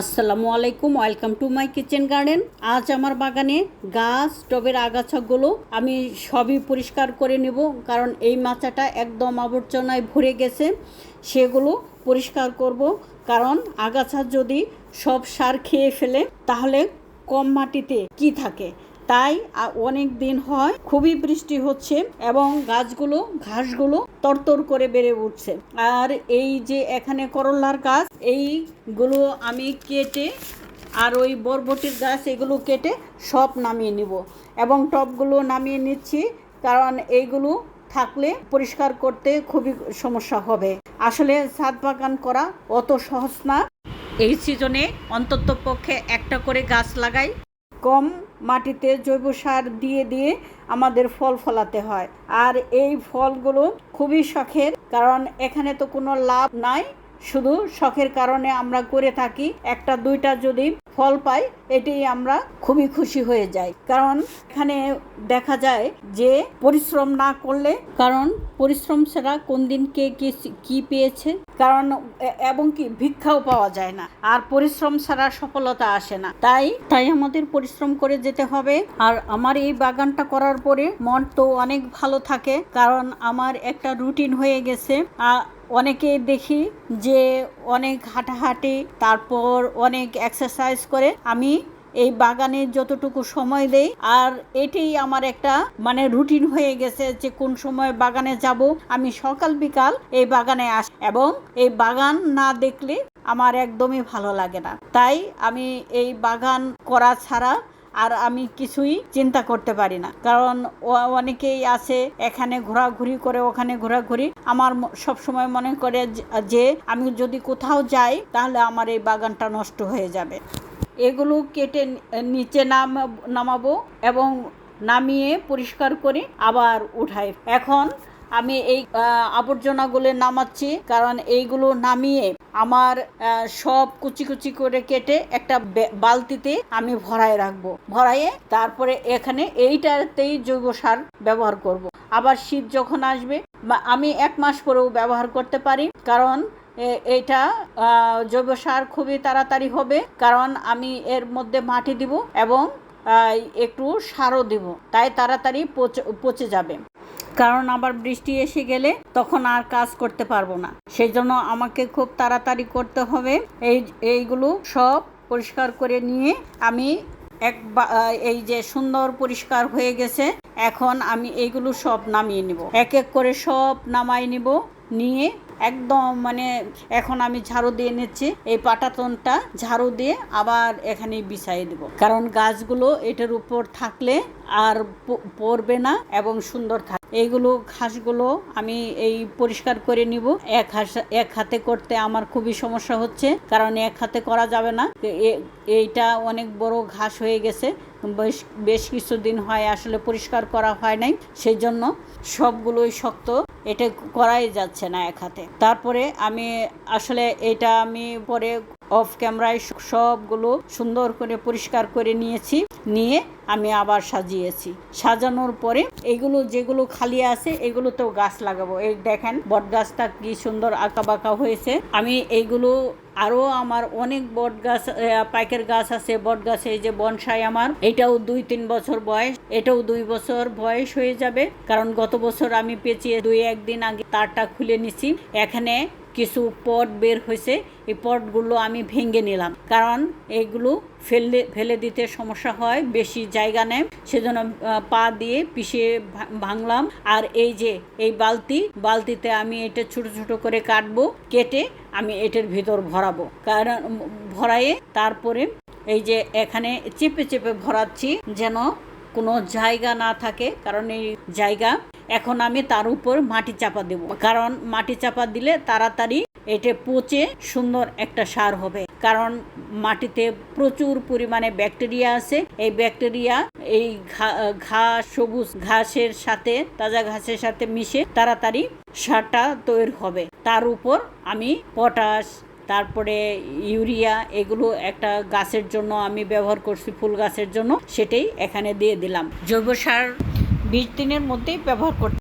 আসসালামু আলাইকুম, welcome to my kitchen garden. আজ আমার বাগানে গাছ, টবের আগাছাগুলো আমি সবই পরিষ্কার করে নেব, কারণ এই মাচাটা একদম আবর্জনায় ভরে গেছে। সেগুলো পরিষ্কার করব, কারণ আগাছা যদি সব সার খেয়ে ফেলে, তাহলে কম মাটিতে কি থাকে? তাই অনেক দিন হয় খুবই বৃষ্টি হচ্ছে এবং গাছগুলো, ঘাসগুলো তরতর করে বেড়ে উঠছে। আর এই যে এখানে করল্লার গাছ, এইগুলো আমি কেটে আর ওই বরবটির গাছ, এগুলো কেটে সব নামিয়ে নিব। এবং টবগুলো নামিয়ে নিচ্ছি, কারণ এইগুলো থাকলে পরিষ্কার করতে খুবই সমস্যা হবে। আসলে ছাদ বাগান করা অত সহজ না। এই সিজনে অন্তত পক্ষে একটা করে গাছ লাগাই। কম মাটিতে জৈব সার দিয়ে দিয়ে আমাদের ফল ফলাতে হয়। আর এই ফলগুলো খুবই শখের, কারণ এখানে তো কোনো লাভ নাই। শুধু শখের কারণে আমরা করে থাকি। একটা, দুইটা যদি ফল পাই এটাই আমরা খুবই খুশি হয়ে যাই। কারণ এখানে দেখা যায় যে পরিশ্রম না করলে, কারণ পরিশ্রম ছাড়া কোন দিন কে কি কি পেয়েছে? কারণ এবং কি ভিক্ষাও পাওয়া যায় না, আর পরিশ্রম ছাড়া সফলতা আসে না। তাই তাই আমাদের পরিশ্রম করে যেতে হবে। আর আমার এই বাগানটা করার পরে মন তো অনেক ভালো থাকে, কারণ আমার একটা রুটিন হয়ে গেছে। অনেকে দেখি যে অনেক হাঁটাহাঁটি, তারপর অনেক এক্সারসাইজ করে। আমি এই বাগানে যতটুকু সময় দেই, আর এটাই আমার একটা মানে রুটিন হয়ে গেছে যে কোন সময় বাগানে যাব। আমি সকাল বিকাল এই বাগানে আস, এবং এই বাগান না দেখলে আমার একদমই ভালো লাগে না। তাই আমি এই বাগান করা ছাড়া আর আমি কিছুই চিন্তা করতে পারি না। কারণ ও- অনেকেই আছে এখানে ঘোরাঘুরি করে, ওখানে ঘোরাঘুরি। আমার সব সময় মনে করে যে- যে আমি যদি কোথাও যাই, তাহলে আমার এই বাগানটা নষ্ট হয়ে যাবে। এগুলো কেটে নিচে নাম, নামাবো এবং নামিয়ে পরিষ্কার করে আবার উঠাই। এখন আমি এই আবর্জনাগুলো নামাচ্ছি, কারণ এইগুলো নামিয়ে আমার সব কুচি কুচি করে কেটে একটা বালতিতে আমি ভরায় রাখব ভরাইয়ে তারপরে এখানে এইটাতেই জৈব সার ব্যবহার করব। আবার শীত যখন আসবে আমি এক মাস পরেও ব্যবহার করতে পারি, কারণ এ- এইটা জৈব সার খুবই তাড়াতাড়ি হবে, কারণ আমি এর মধ্যে মাটি দিব এবং একটু সারও দিব, তাই তাড়াতাড়ি পচে যাবে কারণ আবার বৃষ্টি এসে গেলে তখন আর কাজ করতে পারব না। সেই জন্য আমাকে খুব তাড়াতাড়ি করতে হবে। এই, এইগুলো সব পরিষ্কার করে নিয়ে আমি এক এই যে সুন্দর পরিষ্কার হয়ে গেছে, এখন আমি এইগুলো সব নামিয়ে নিব। এক এক করে সব নামাই নিব, নিয়ে একদম মানে এখন আমি ঝাড়ু দিয়ে নিচ্ছি। এই পাটাতনটা ঝাড়ু দিয়ে আবার এখানে বিছাই দেব। কারণ গাছগুলো এটার উপর থাকলে আর পড়বে না এবং সুন্দর থাকবে এইগুলো ঘাসগুলো আমি এই পরিষ্কার করে নিব। এক হাস, এক হাতে করতে আমার খুবই সমস্যা হচ্ছে, কারণ এক হাতে করা যাবে না। এইটা অনেক বড় ঘাস হয়ে গেছে। বেশ বেশ কিছুদিন হয় আসলে পরিষ্কার করা হয় নাই সেই জন্য সবগুলোই শক্ত। এটা করাই যাচ্ছে না এক হাতে। তারপরে আমি আসলে এটা আমি পরে অফ ক্যামেরায় সবগুলো সুন্দর করে পরিষ্কার করে নিয়েছি। নিয়ে আমি আবার সাজিয়েছি। সাজানোর পরে এগুলো যেগুলো খালি আছে, এগুলোতেও গাছ লাগাবো। এই দেখেন বট গাছটা কি সুন্দর আঁকা বাঁকা হয়েছে। আমি এইগুলো আরও আমার অনেক বট গাছ পাইকের গাছ আছে বট গাছ এই যে বনসাই আমার, এটাও দুই তিন বছর বয়স, এটাও দুই বছর বয়স হয়ে যাবে। কারণ গত বছর আমি পেঁচিয়ে দুই একদিন আগে তারটা খুলে নিছি। এখানে কিছু পট বের হয়েছে, এই পটগুলো আমি ভেঙে নিলাম। কারণ এইগুলো ফেললে, ফেলে দিতে সমস্যা হয়, বেশি জায়গা নেয় সেজন্য পা দিয়ে পিষে ভাঙলাম। আর এই যে, এই বালতি, বালতিতে আমি এটা ছোট ছোট করে কাটবো, কেটে আমি এটার ভিতর ভরাবো। কারণ ভরায়ে তারপরে এই যে, এখানে চেপে চেপে ভরাচ্ছি যেন কোনো জায়গা না থাকে। কারণ এই জায়গা এখন আমি তার উপর মাটি চাপা দেব। কারণ মাটি চাপা দিলে তাড়াতাড়ি এটা পচে সুন্দর একটা সার হবে। কারণ মাটিতে প্রচুর পরিমাণে ব্যাকটেরিয়া আছে। এই ব্যাকটেরিয়া, এই ঘাস সবুজ ঘাসের সাথে, তাজা ঘাসের সাথে মিশে তাড়াতাড়ি সারটা তৈরি হবে। তার উপর আমি পটাশ, তারপরে ইউরিয়া এগুলো একটা গাছের জন্য আমি ব্যবহার করছি, ফুল গাছের জন্য, সেটাই এখানে দিয়ে দিলাম। জৈব সার বিশ দিনের মধ্যেই ব্যবহার করতে